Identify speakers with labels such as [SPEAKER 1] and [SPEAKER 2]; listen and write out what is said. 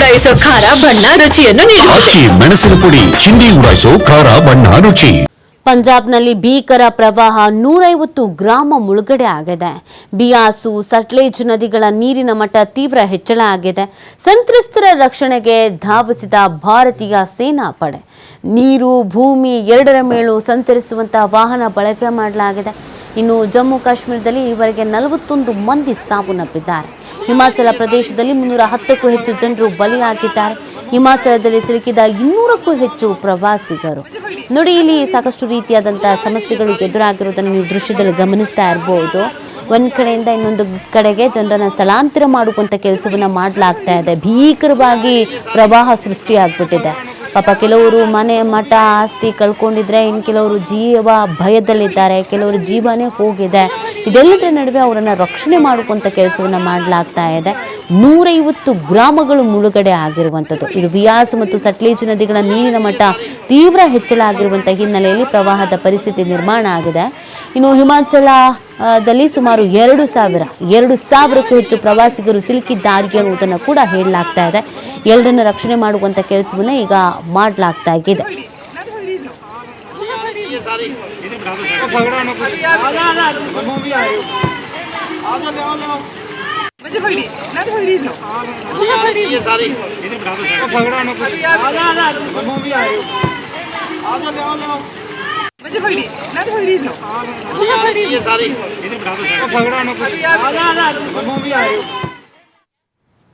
[SPEAKER 1] ಉಡಾಯಿಸೋ ಖಾರ ಬಣ್ಣ ರುಚಿಯನ್ನು ನೀಡುತ್ತದೆ
[SPEAKER 2] ಮೆಣಸಿನ ಪುಡಿ ಚಿಂದಿ ಉಡಾಯಿಸೋ ಖಾರ ಬಣ್ಣ ರುಚಿ.
[SPEAKER 3] ಪಂಜಾಬ್ನಲ್ಲಿ ಭೀಕರ ಪ್ರವಾಹ ನೂರೈವತ್ತು ಗ್ರಾಮ ಮುಳುಗಡೆ ಆಗಿದೆ. ಬಿಯಾಸು ಸಟ್ಲೇಜ್ ನದಿಗಳ ನೀರಿನ ಮಟ್ಟ ತೀವ್ರ ಹೆಚ್ಚಳ ಆಗಿದೆ. ಸಂತ್ರಸ್ತರ ರಕ್ಷಣೆಗೆ ಧಾವಿಸಿದ ಭಾರತೀಯ ಸೇನಾ ಪಡೆ. ನೀರು ಭೂಮಿ ಎರಡರ ಮೇಲೂ ಸಂಚರಿಸುವಂತಹ ವಾಹನ ಬಳಕೆ ಮಾಡಲಾಗಿದೆ. ಇನ್ನು ಜಮ್ಮು ಕಾಶ್ಮೀರದಲ್ಲಿ ಈವರೆಗೆ ನಲವತ್ತೊಂದು ಮಂದಿ ಸಾವನ್ನಪ್ಪಿದ್ದಾರೆ. ಹಿಮಾಚಲ ಪ್ರದೇಶದಲ್ಲಿ ಮುನ್ನೂರ ಹತ್ತಕ್ಕೂ ಹೆಚ್ಚು ಜನರು ಬಲಿಯಾಗಿದ್ದಾರೆ. ಹಿಮಾಚಲದಲ್ಲಿ ಸಿಲುಕಿದ ಇನ್ನೂರಕ್ಕೂ ಹೆಚ್ಚು ಪ್ರವಾಸಿಗರು. ನೋಡಿ, ಇಲ್ಲಿ ಸಾಕಷ್ಟು ರೀತಿಯಾದಂತಹ ಸಮಸ್ಯೆಗಳು ಎದುರಾಗಿರುವುದನ್ನು ನೀವು ದೃಶ್ಯದಲ್ಲಿ ಗಮನಿಸ್ತಾ ಇರಬಹುದು ಒಂದು ಕಡೆಯಿಂದ ಇನ್ನೊಂದು ಕಡೆಗೆ ಜನರನ್ನು ಸ್ಥಳಾಂತರ ಮಾಡುವಂಥ ಕೆಲಸವನ್ನ ಮಾಡಲಾಗ್ತಾ ಇದೆ. ಭೀಕರವಾಗಿ ಪ್ರವಾಹ ಸೃಷ್ಟಿಯಾಗ್ಬಿಟ್ಟಿದೆ. ಪಾಪ ಕೆಲವರು ಮನೆ ಮಠ ಆಸ್ತಿ ಕಳ್ಕೊಂಡಿದ್ರೆ ಇನ್ನು ಕೆಲವರು ಜೀವ ಭಯದಲ್ಲಿದ್ದಾರೆ, ಕೆಲವರು ಜೀವನೇ ಹೋಗಿದೆ. ಇದೆಲ್ಲದರ ನಡುವೆ ಅವರನ್ನು ರಕ್ಷಣೆ ಮಾಡುವಂಥ ಕೆಲಸವನ್ನು ಮಾಡಲಾಗ್ತಾ ಇದೆ. ನೂರೈವತ್ತು ಗ್ರಾಮಗಳು ಮುಳುಗಡೆ ಆಗಿರುವಂಥದ್ದು. ಇದು ಬಿಯಾಸ್ ಮತ್ತು ಸಟ್ಲೇಜ್ ನದಿಗಳ ನೀರಿನ ಮಟ್ಟ ತೀವ್ರ ಹೆಚ್ಚಳ ಆಗಿರುವಂಥ ಹಿನ್ನೆಲೆಯಲ್ಲಿ ಪ್ರವಾಹದ ಪರಿಸ್ಥಿತಿ ನಿರ್ಮಾಣ ಆಗಿದೆ. ಇನ್ನು ಹಿಮಾಚಲ ದಲ್ಲಿ ಸುಮಾರು ಎರಡು ಸಾವಿರ, ಎರಡು ಸಾವಿರಕ್ಕೂ ಹೆಚ್ಚು ಪ್ರವಾಸಿಗರು ಸಿಲುಕಿದ್ದಾರೆ ಅನ್ನುವುದನ್ನು ಕೂಡ ಹೇಳಲಾಗ್ತಾ ಇದೆ. ಎಲ್ಲರನ್ನು ರಕ್ಷಣೆ ಮಾಡುವಂಥ ಕೆಲಸವನ್ನ ಈಗ ಮಾಡಲಾಗ್ತಾ ಇದೆ.
[SPEAKER 4] ਫੜੀ ਨਾ ਫੜੀ ਲੋ ਹਾਂ ਹਾਂ ਫੜੀ ਇਹ ਸਾਰੇ ਇਹਨੇ ਬਣਾ ਦੋ ਫਗੜਾ ਨਾ ਕੋਈ ਆ ਨਾ ਨਾ ਮੰਮੋ ਵੀ ਆਇਓ